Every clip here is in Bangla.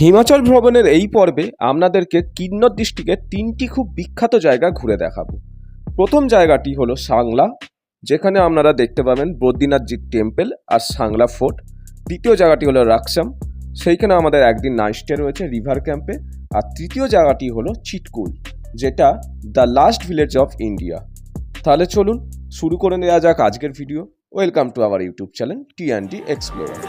হিমাচল ভ্রমণের এই পর্বে আপনাদেরকে কিন্নর ডিস্ট্রিক্টের তিনটি খুব বিখ্যাত জায়গা ঘুরে দেখাবো। প্রথম জায়গাটি হলো সাংলা, যেখানে আপনারা দেখতে পাবেন বদ্রীনাথজির টেম্পল আর সাংলা ফোর্ট। দ্বিতীয় জায়গাটি হলো রাকসাম, সেইখানে আমাদের একদিন নাইট স্টে রয়েছে রিভার ক্যাম্পে। আর তৃতীয় জায়গাটি হলো চিটকুল, যেটা the last village of India. তাহলে চলুন শুরু করে নেওয়া যাক আজকের video. Welcome to our YouTube channel T and explorer.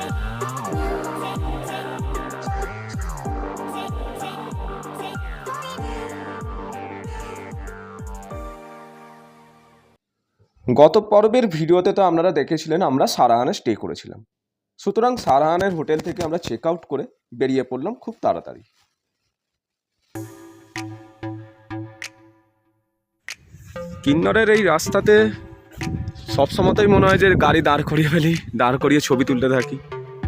গত পর্বের ভিডিওতে তো আপনারা দেখেছিলেন, আমরা সারাহানে স্টে করেছিলাম। সুতরাং সারাহানের হোটেল থেকে আমরা চেক আউট করে বেরিয়ে পড়লাম খুব তাড়াতাড়ি। কিন্নরের এই রাস্তাতে সবসময়তেই মনে হয় যে গাড়ি দাঁড় করিয়ে ফেলি, দাঁড় করিয়ে ছবি তুলতে থাকি।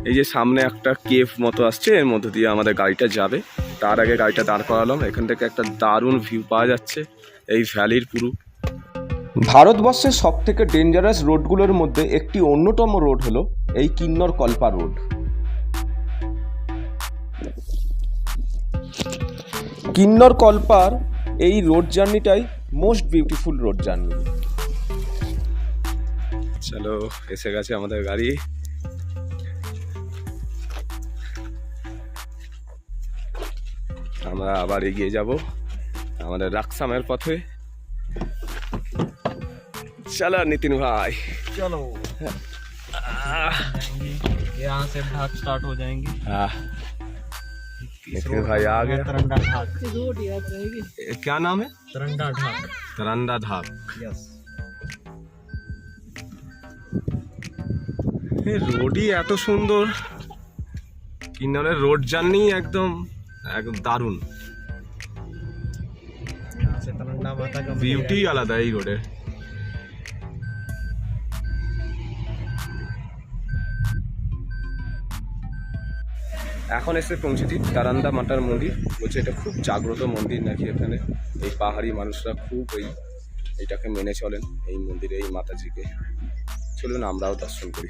এই যে সামনে একটা কেভ মতো আসছে, এর মধ্য দিয়ে আমাদের গাড়িটা যাবে। তার আগে গাড়িটা দাঁড় করালাম, এখান থেকে একটা দারুণ ভিউ পাওয়া যাচ্ছে, এই ভ্যালির পুরো। ভারতবর্ষের সব থেকে ডেঞ্জারাস রোডগুলোর মধ্যে একটি অন্যতম রোড হলো এই কিন্নর কল্পা রোড। কিন্নর কল্পার এই রোড জার্নিটাই মোস্ট বিউটিফুল রোড জার্নি। চলো, এসে গেছে আমাদের গাড়ি। আমরা আবার এগিয়ে যাব আমাদের রাকসামের পথে। चलो नितिन भाई चलो यहाँ से ढाक स्टार्ट हो जाएंगे हाँ नितिन भाई आ गया तरंडा ढाक रोड याद रहेगी ए, क्या नाम है तरंडा ढाक तरंदा धाप यस এই রোডই এত সুন্দর কিন্নরের রোড জার্নি একদম একদম দারুণ यहाँ से तरंडा माता का বিউটি আলাদা এই রোডের এখন এসে পৌঁছেছি তারান্দা মাতার মন্দির। বলছে এটা খুব জাগ্রত মন্দির নাকি এখানে। এই পাহাড়ি মানুষরা খুব এই, এটাকে মেনে চলেন এই মন্দিরে, এই মাতাজিকে। চলুন আমরাও দর্শন করি।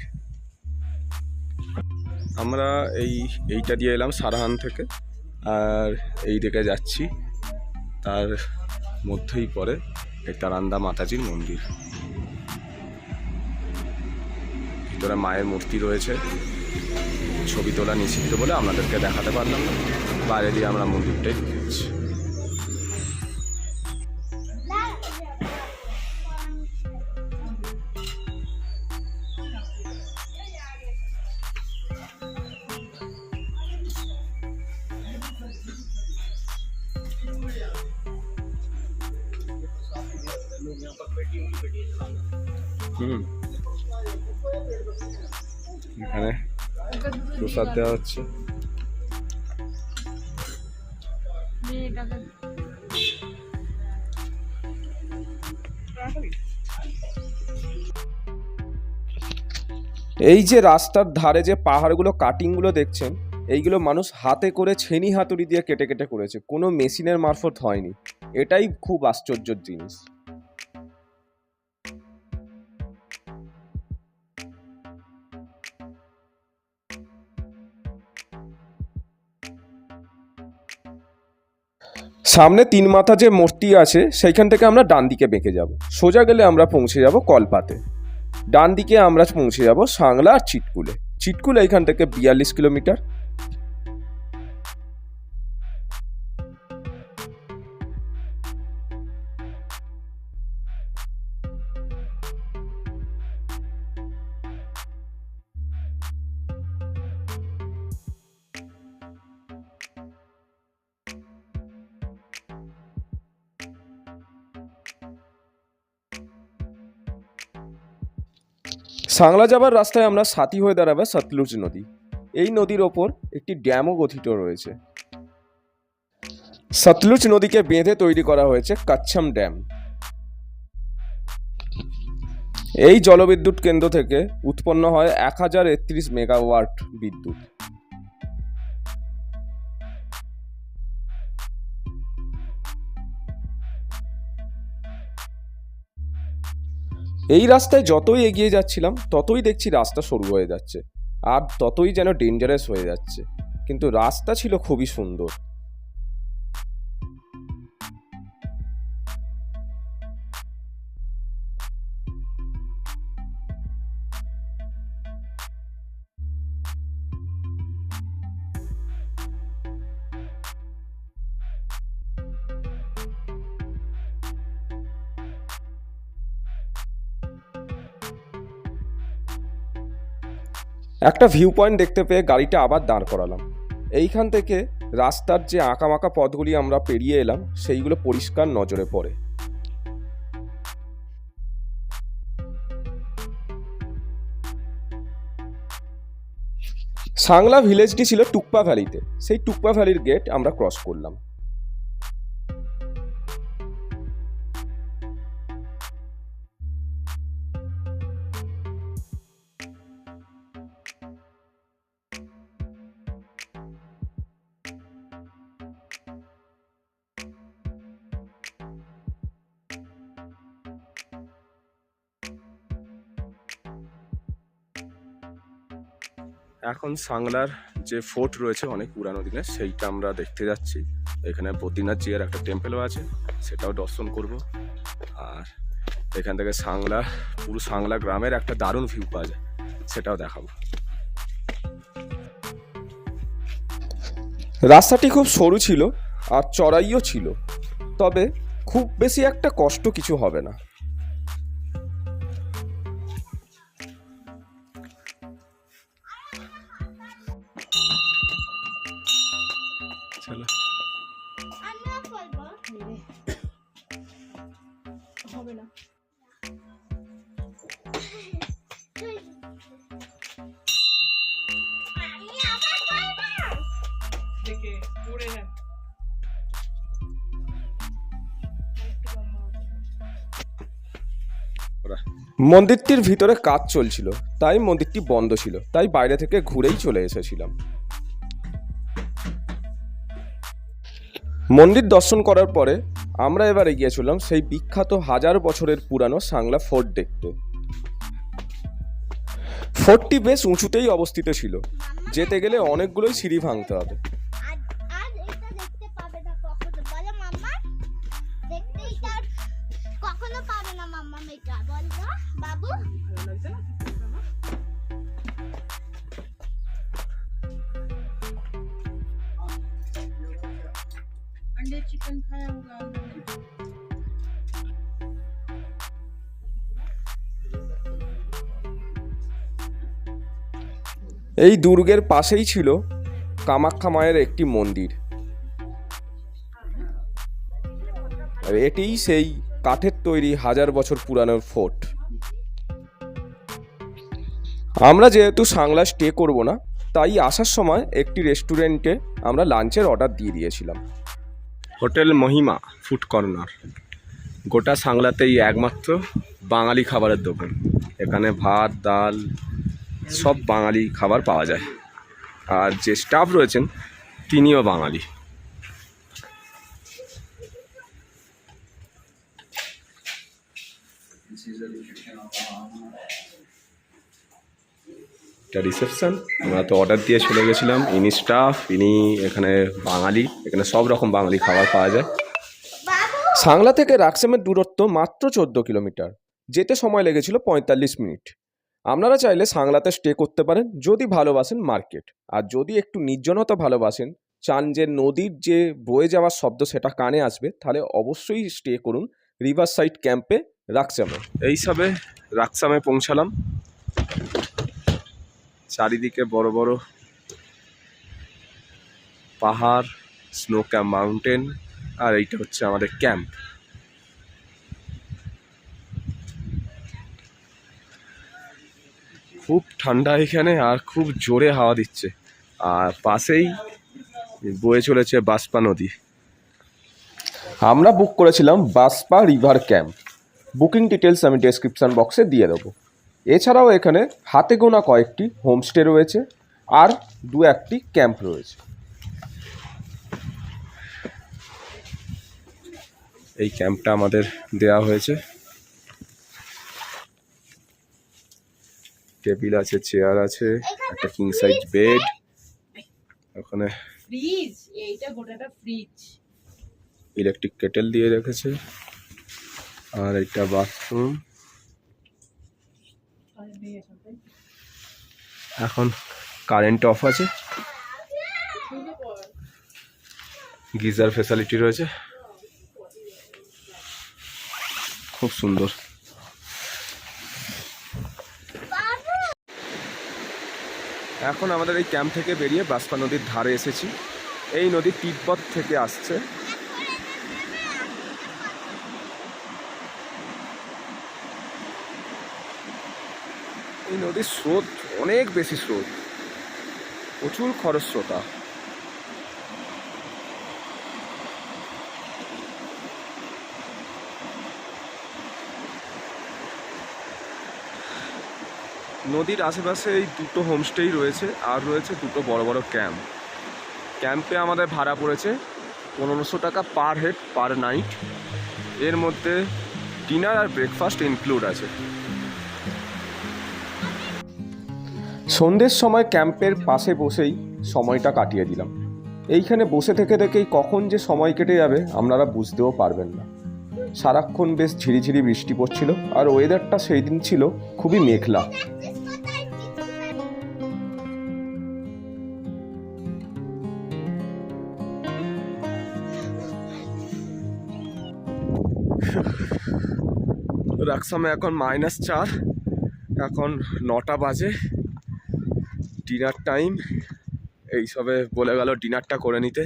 আমরা এই, এইটা দিয়ে এলাম সারাহান থেকে। আর এই দিকে যাচ্ছি। তার মধ্যেই পড়ে এই তারান্দা মাতাজির মন্দির। ভিতরে মায়ের মূর্তি রয়েছে। ছবি তোলা নিষিদ্ধ বলে আপনাদেরকে দেখাতে পারলাম না। বাইরে দিয়ে আমরা মন্দিরটাই ঢুকেছি হুম। এখানে প্রসাদ দেওয়া হচ্ছে। এই যে রাস্তার ধারে যে পাহাড়গুলো কাটিংগুলো দেখছেন, এইগুলো মানুষ হাতে করে ছেনি হাতুড়ি দিয়ে কেটে কেটে করেছে। কোনো মেশিনের মারফত হয়নি। এটাই খুব আশ্চর্যের জিনিস। সামনে তিন মাথা যে মূর্তি আছে, সেইখান থেকে আমরা ডান দিকে বেঁকে যাব। সোজা গেলে আমরা পৌঁছে যাব কলপাতে। ডান দিকে আমরা পৌঁছে যাব সাংলা আর চিটকুলে। চিটকুল এইখান থেকে বিয়াল্লিশ কিলোমিটার। সাংলা যাবার রাস্তায় আমরা সাথী হয়ে দাঁড়াবে সতলুজ নদী। এই নদীর ওপর একটি ড্যামও গঠিত রয়েছে। সতলুজ নদীকে বেঁধে তৈরি করা হয়েছে কাচ্ছাম ড্যাম। এই জলবিদ্যুৎ কেন্দ্র থেকে উৎপন্ন হয় এক হাজার একত্রিশ মেগাওয়াট বিদ্যুৎ। এই রাস্তায় যতই এগিয়ে যাচ্ছিলাম, ততই দেখছি রাস্তা সরু হয়ে যাচ্ছে, আর ততই যেন ডেঞ্জারাস হয়ে যাচ্ছে। কিন্তু রাস্তা ছিল খুবই সুন্দর। একটা ভিউ পয়েন্ট দেখতে পেয়ে গাড়িটা আবার দাঁড় করালাম। এইখান থেকে রাস্তার যে আঁকামাকা পথগুলি আমরা পেরিয়ে এলাম, সেইগুলো পরিষ্কার নজরে পড়ে। সাংলা ভিলেজটি ছিল টুকপা ভ্যালিতে। সেই টুকপা ভ্যালির গেট আমরা ক্রস করলাম। এখন সাংলার যে ফোর্ট রয়েছে অনেক পুরানো দিনের, সেইটা আমরা দেখতে যাচ্ছি। এখানে বদ্রীনাথ জিয়ার একটা টেম্পেলও আছে, সেটাও দর্শন করব। আর এখান থেকে সাংলা, পুরো সাংলা গ্রামের একটা দারুণ ভিউ পাওয়া যায়, সেটাও দেখাবো। রাস্তাটি খুব সরু ছিল আর চড়াইও ছিল, তবে খুব বেশি একটা কষ্ট কিছু হবে না। মন্দিরটির ভিতরে কাজ চলছিল, তাই মন্দিরটি বন্ধ ছিল, তাই বাইরে থেকে ঘুরেই চলে এসেছিলাম। মন্দির দর্শন করার পরে আমরা এবারে গিয়েছিলাম সেই বিখ্যাত হাজার বছরের পুরানো সাংলা ফোর্ট দেখতে। ফোর্টটি বেশ উঁচুতেই অবস্থিত ছিল, যেতে গেলে অনেকগুলোই সিঁড়ি ভাঙতে হবে। এই দুর্গের পাশেই ছিল কামাখ্যা মায়ের একটি মন্দির। এটি এটিই সেই কাঠের তৈরি হাজার বছর পুরানোর ফোর্ট। আমরা যেহেতু সাংলা স্টে করব না, তাই আসার সময় একটি রেস্টুরেন্টে আমরা লাঞ্চের অর্ডার দিয়ে দিয়েছিলাম। Hotel Mahima food corner. গোটা সাংলাতেই একমাত্র বাঙালি খাবারের দোকান। এখানে ভাত, ডাল, সব বাঙালি খাবার পাওয়া যায়। আর যে স্টাফ রয়েছেন, তিনিও বাঙালি। এটা রিসেপশান আমরা তো অর্ডার দিয়ে চলে গেছিলাম। ইনি স্টাফ ইনি এখানে বাঙালি। এখানে সব রকম বাঙালি খাবার পাওয়া যায়। সাংলা থেকে রাকসামের দূরত্ব মাত্র চোদ্দ কিলোমিটার। যেতে সময় লেগেছিল পঁয়তাল্লিশ মিনিট। আপনারা চাইলে সাংলাতে স্টে করতে পারেন, যদি ভালোবাসেন মার্কেট। আর যদি একটু নির্জনতা ভালোবাসেন, চান যে নদীর যে বয়ে যাওয়ার শব্দ সেটা কানে আসবে, তাহলে অবশ্যই স্টে করুন রিভার সাইড ক্যাম্পে রাকসামে। এই সবে রাকসামে পৌঁছালাম। চারিদিকে বড় বড় পাহাড় স্নো ক্যাম্প মাউন্টেন, আর এইটা হচ্ছে আমাদের ক্যাম্প। খুব ঠান্ডা এখানে আর খুব জোরে হাওয়া দিচ্ছে। আর পাশেই বয়ে চলেছে বাসপা নদী। আমরা বুক করেছিলাম Baspa river camp booking details আমি ডেসক্রিপশন বক্সে দিয়ে দেবো। এছাড়াও এখানে হাতে গোনা কয়েকটি হোমস্টে রয়েছে আর দু একটি ক্যাম্প রয়েছে। এই ক্যাম্পটা আমাদের দেওয়া হয়েছে। টেবিল আছে চেয়ার আছে একটা কিং সাইজ বেড ওখানে ফ্রিজ এইটা গোটাটা ফ্রিজ ইলেকট্রিক কেটেল দিয়ে রেখেছে। আর এটা বাথরুম এখন কারেন্ট অফ আছে। গিজার ফেসিলিটি রয়েছে। খুব সুন্দর। এখন আমাদের এই ক্যাম্প থেকে বেরিয়ে বাসপা নদীর ধারে এসেছি। এই নদী তিব্বত থেকে আসছে। নদীর স্রোত অনেক বেশি স্রোত। প্রচুর খরস্রোতা নদীর আশেপাশে এই দুটো হোমস্টেই রয়েছে, আর রয়েছে দুটো বড় বড় ক্যাম্প। ক্যাম্পে আমাদের ভাড়া পড়েছে পনেরোশো টাকা পার হেড পার নাইট। এর মধ্যে ডিনার আর ব্রেকফাস্ট ইনক্লুড আছে। সন্ধ্যের সময় ক্যাম্পের পাশে বসেই সময়টা কাটিয়ে দিলাম। এইখানে বসে থেকে থেকেই কখন যে সময় কেটে যাবে আপনারা বুঝতেও পারবেন না। সারাক্ষণ বেশ ঝিরিঝিরি বৃষ্টি পড়ছিল আর ওয়েদারটা সেই দিন ছিল খুবই মেঘলা। রাকসামে এখন মাইনাস চার, এখন নটা বাজে। ডিনার টাইম এইসবে বলে গেল ডিনারটা করে নিতে।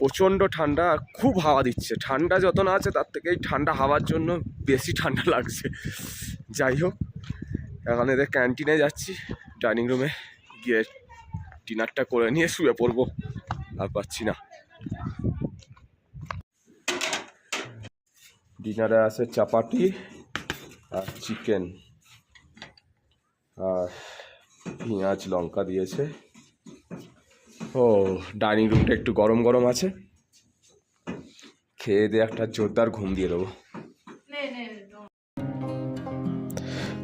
প্রচণ্ড ঠান্ডা, খুব হাওয়া দিচ্ছে। ঠান্ডা যত না আছে, তার থেকে এই ঠান্ডা হাওয়ার জন্য বেশি ঠান্ডা লাগছে। যাই হোক, এখন এদের ক্যান্টিনে যাচ্ছি। ডাইনিং রুমে গিয়ে ডিনারটা করে নিয়ে শুয়ে পড়ব। আর পাচ্ছি না। ডিনারে আছে চাপাটি আর চিকেন আর পেঁয়াজ, লঙ্কা দিয়েছে। ও, ডাইনিং রুমটা একটু গরম গরম আছে। খেয়ে দিয়ে একটা জোরদার ঘুম দিয়ে দেবো।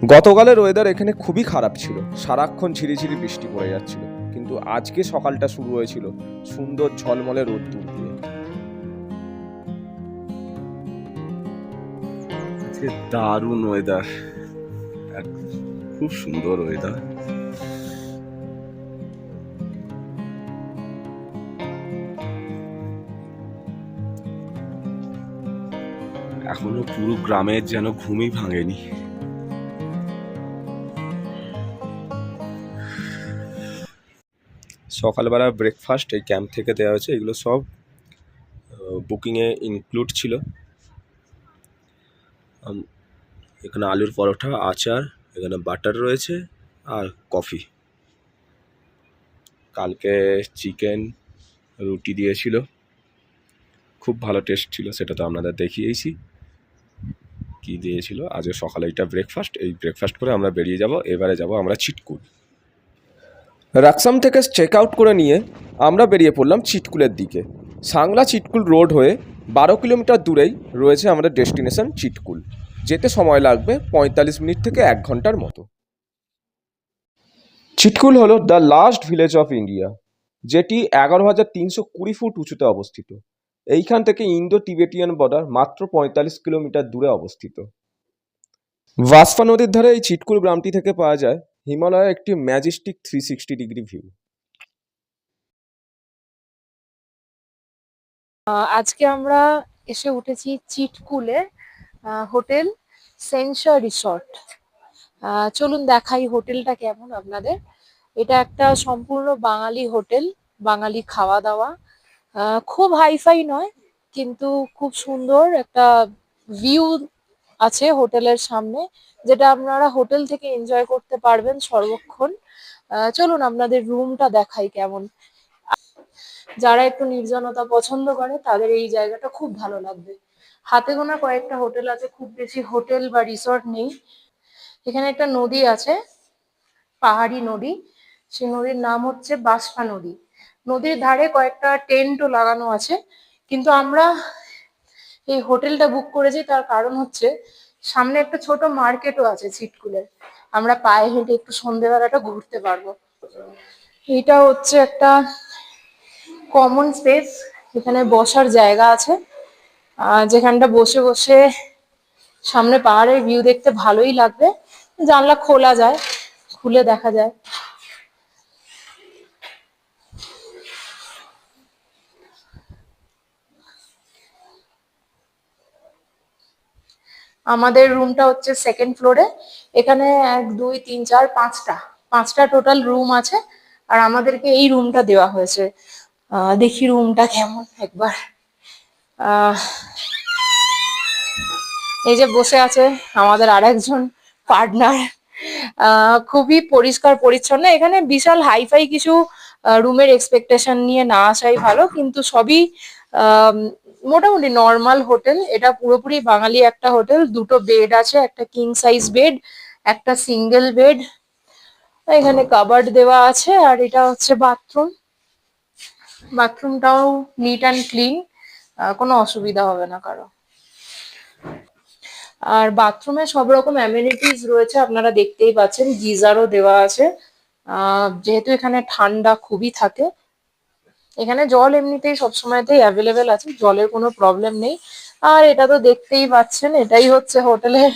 গতকালের ওয়েদার এখানে খুবই খারাপ ছিল। সারাক্ষণ ঝিরিঝিরি বৃষ্টি পড়ে যাচ্ছিল। কিন্তু আজকে সকালটা শুরু হয়েছিল সুন্দর ঝলমলে রোদ রোদ্দুর দিয়ে। দারুণ ওয়েদার খুব সুন্দর ওয়েদার এখনও পুরো গ্রামের যেন ঘুমই ভাঙেনি। সকালবেলা ব্রেকফাস্ট এই ক্যাম্প থেকে দেওয়া হয়েছে, এগুলো সব বুকিংয়ে ইনক্লুড ছিল। এখানে আলুর পরোটা, আচার, এখানে বাটার রয়েছে আর কফি কালকে চিকেন রুটি দিয়েছিল। খুব ভালো টেস্ট ছিল, সেটা তো আপনাদের দেখিয়েছি কি দিয়েছিল? আজকে সকালে এটা ব্রেকফাস্ট এই ব্রেকফাস্ট করে আমরা বেরিয়ে যাব, এবারে যাব আমরা চিটকুল। রাকসাম থেকে চেক আউট করে নিয়ে আমরা বেরিয়ে পড়লাম চিটকুলের দিকে। সাংলা চিটকুল রোড হয়ে বারো কিলোমিটার দূরেই রয়েছে আমাদের ডেস্টিনেশন চিটকুল। যেতে সময় লাগবে পঁয়তাল্লিশ মিনিট থেকে এক ঘণ্টার মতো। চিটকুল হলো the last village of India যেটি এগারো হাজার তিনশো কুড়ি ফুট উঁচুতে অবস্থিত। এইখান থেকে ইন্দো টিবেটিয়ান বর্ডার মাত্র পঁয়তাল্লিশ কিলোমিটার দূরে অবস্থিত। ভাসফা নদীর ধারে এই চিটকুল গ্রামটি থেকে পাওয়া যায় হিমালয়ের একটি majestic three sixty degree view আজকে আমরা এসে উঠেছি চিটকুলে হোটেল সেন্সার রিসর্ট। চলুন দেখাই হোটেলটা কেমন আপনাদের। এটা একটা সম্পূর্ণ বাঙালি হোটেল, বাঙালি খাওয়া দাওয়া। খুব হাইফাই নয়, কিন্তু খুব সুন্দর একটা ভিউ আছে হোটেলের সামনে, যেটা আপনারা হোটেল থেকে এনজয় করতে পারবেন সর্বক্ষণ। চলুন আপনাদের রুমটা দেখাই কেমন। যারা একটু নির্জনতা পছন্দ করে, তাদের এই জায়গাটা খুব ভালো লাগবে। হাতে গোনা কয়েকটা হোটেল আছে, খুব বেশি হোটেল বা রিসর্ট নেই। এখানে একটা নদী আছে, পাহাড়ি নদী। সেই নদীর নাম হচ্ছে বাসপা নদী। নদীর ধারে কয়েকটা টেন্টও লাগানো আছে। কিন্তু আমরা এই হোটেলটা বুক করেছি, তার কারণ হচ্ছে সামনে একটা ছোট মার্কেটও আছে ছিটকুলের। আমরা পায়ে হেঁটে একটু সন্ধেবেলাটা ঘুরতে পারব। এটা হচ্ছে একটা কমন স্পেস এখানে বসার জায়গা আছে। যেখানটা বসে বসে সামনে পাহাড়ের ভিউ দেখতে ভালোই লাগবে। জানলা খোলা যায়, খুলে দেখা যায়। আমাদের রুমটা হচ্ছে সেকেন্ড ফ্লোরে এখানে এক, দুই, তিন, চার, পাঁচটা। পাঁচটা টোটাল রুম আছে। আর আমাদেরকে এই রুমটা দেওয়া হয়েছে। দেখি রুমটা কেমন একবার। এই যে বসে আছে আমাদের আর একজন পার্টনার খুবই পরিষ্কার, পরিচ্ছন্ন। এখানে বিশাল হাইফাই কিছু রুমের এক্সপেকটেশন নিয়ে না আসাই ভালো। কিন্তু সবই মোটামুটি নর্মাল হোটেল এটা পুরোপুরি বাঙালি একটা হোটেল দুটো বেড আছে, একটা কিং সাইজ বেড একটা সিঙ্গেল বেড এখানে কাবার্ড দেওয়া আছে, আর এটা হচ্ছে বাথরুম বাথরুমটাও নিট অ্যান্ড ক্লিন কোনো অসুবিধা হবে না কারও। আর বাথরুমে সব রকম অ্যামেনিটিস রয়েছে, আপনারা দেখতেই পাচ্ছেন, গিজারও দেওয়া আছে। যেহেতু এখানে ঠান্ডা খুবই থাকে এখানে জল এমনিতেই সবসময়তেই অ্যাভেলেবেল আছে, জলের কোনো প্রবলেম নেই। আর এটা তো দেখতেই পাচ্ছেন, এটাই হচ্ছে হোটেলের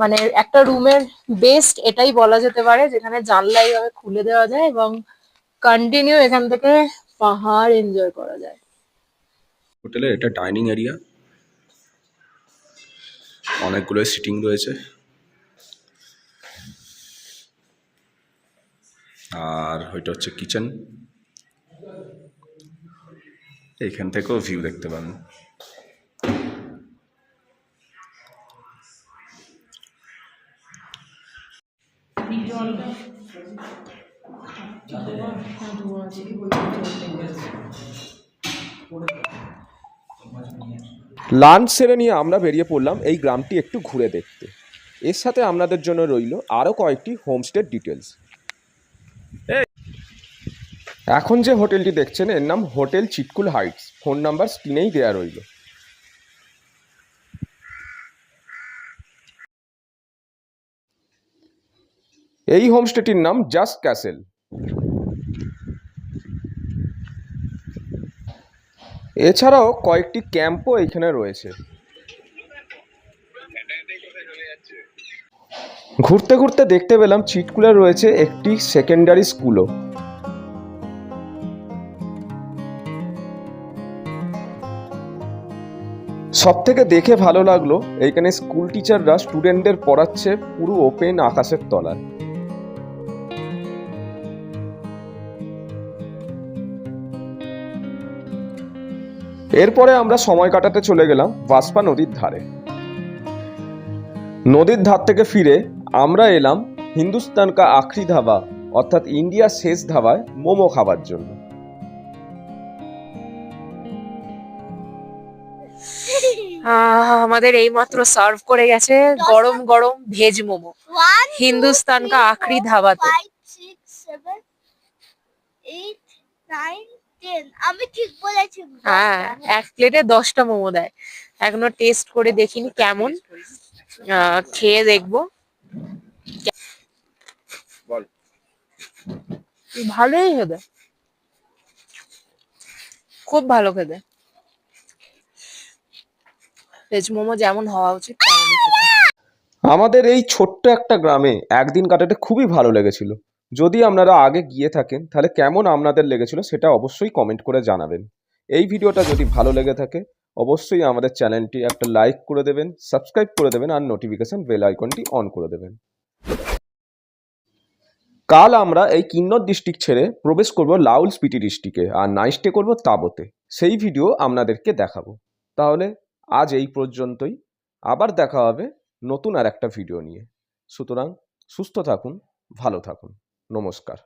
মানে একটা রুমের বেস্ট এটাই বলা যেতে পারে, যেখানে জানলা এইভাবে খুলে দেওয়া যায় এবং কন্টিনিউ এখান থেকে পাহাড় এনজয় করা যায়। হোটেলে এটা ডাইনিং এরিয়া অনেকগুলো সিটিং রয়েছে। আর ওইটা হচ্ছে কিচেন এইখান থেকেও ভিউ দেখতে পাবেন লাঞ্চ সেরে নিয়ে আমরা বেরিয়ে পড়লাম এই গ্রামটি একটু ঘুরে দেখতে। এর সাথে আপনাদের জন্য রইল আরও কয়েকটি হোমস্টের ডিটেলস এখন যে হোটেলটি দেখছেন, এর নাম hotel Chitkul heights. Phone number স্ক্রিনেই দেওয়া রইল। এই হোমস্টেটির নাম জাস্ট ক্যাসেল। এছাড়াও কয়েকটি ক্যাম্পও এখানে রয়েছে। ঘুরতে ঘুরতে দেখতে পেলাম চিটকুলে রয়েছে একটি সেকেন্ডারি স্কুলও। সব থেকে দেখে ভালো লাগল, এইখানে স্কুল টিচাররা স্টুডেন্টদের পড়াচ্ছে পুরো ওপেন আকাশের তলায়। এরপরে আমরা সময় কাটাতে চলে গেলাম ভাসপা নদীর ধারে। নদীর ধার থেকে ফিরে আমরা এলাম হিন্দুস্তান কা আখরি ধাবা, অর্থাৎ ইন্ডিয়ার শেষ ধাবায় মোমো খাবার জন্য। আহ, আমাদের এইমাত্র সার্ভ করে গেছে গরম গরম ভেজ মোমো। হিন্দুস্তান কা আখরি ধাবাতে. আমি ঠিক বলেছি। হ্যাঁ এক প্লেটে দশটা মোমো দেয়। এখনও টেস্ট করে দেখিনি কেমন। আহ, খেয়ে দেখব। ভালোই খেতে। খুব ভালো খেতে। ভেজ মোমো যেমন হওয়া উচিত আমাদের এই ছোট্ট একটা গ্রামে একদিন কাটাতে খুবই ভালো লেগেছিল। যদি আপনারা আগে গিয়ে থাকেন, তাহলে কেমন আপনাদের লেগেছিল সেটা অবশ্যই কমেন্ট করে জানাবেন। এই ভিডিওটা যদি ভালো লেগে থাকে, অবশ্যই আমাদের চ্যানেলটি একটা লাইক করে দেবেন সাবস্ক্রাইব করে দেবেন, আর নোটিফিকেশন বেল আইকনটি অন করে দেবেন। কাল আমরা এই কিন্নর ডিস্ট্রিক্ট ছেড়ে প্রবেশ করব লাউল স্পিটি ডিস্ট্রিক্টে আর নাইট স্টে করব তাবতে। সেই ভিডিও আপনাদেরকে দেখাবো। তাহলে আজ এই পর্যন্তই। আবার দেখা হবে নতুন আর একটা ভিডিও নিয়ে। সুতরাং সুস্থ থাকুন, ভালো থাকুন। নমস্কার।